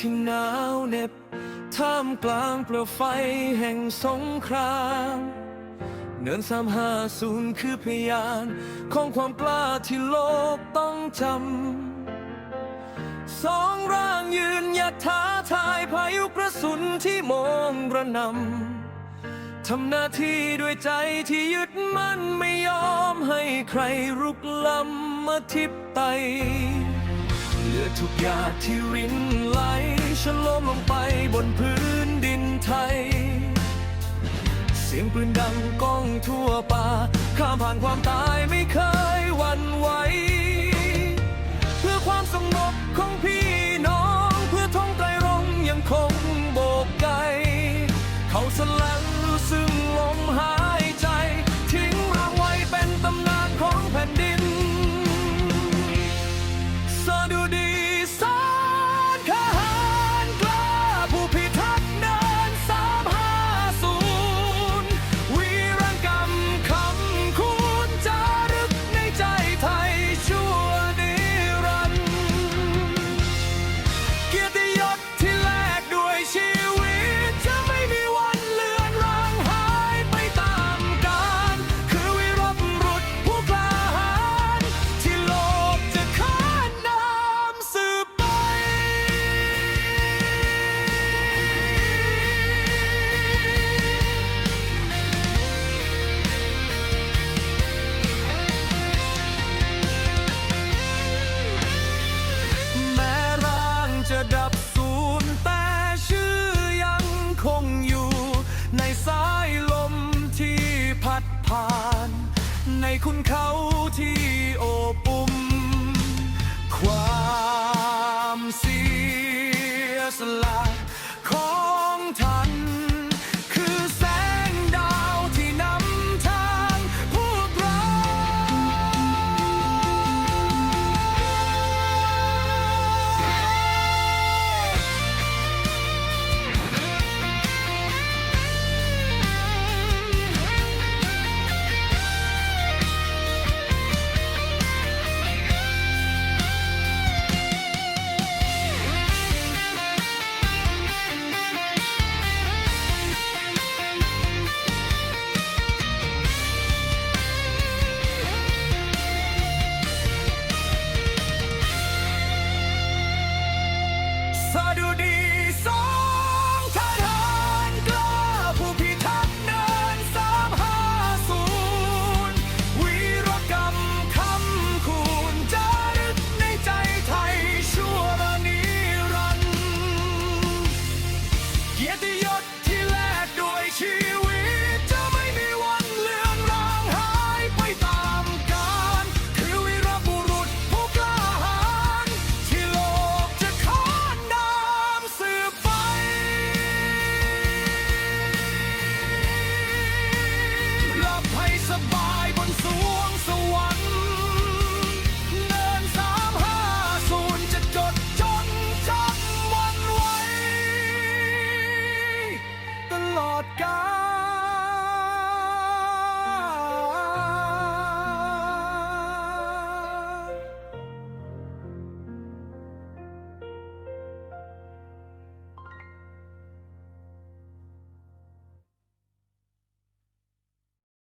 ที่หนาวเหน็บท่ามกลางเปลวไฟแห่งสงครามเนินสามห้าศูนย์คือพยานของความกล้าที่โลกต้องจำสองร่างยืนหยัดท้าทายพายุกระสุนที่มองกระนำทำหน้าที่ด้วยใจที่ยึดมั่นไม่ยอมให้ใครรุกล้ำมาทิบไต ลือทุกหยาดที่รินไหลฉันล้มลงไปบนพื้นดินไทย เสียงปืนดังก้องทั่วป่า ข้ามผ่านความตายไม่เคยหวั่นไหว เพื่อความสงบของพี่น้อง เพื่อท้องไตรรงยังคงโบกไก เขาสลัง ในสายลมที่พัดผ่าน ในคุณเขาที่โอบอุ้ม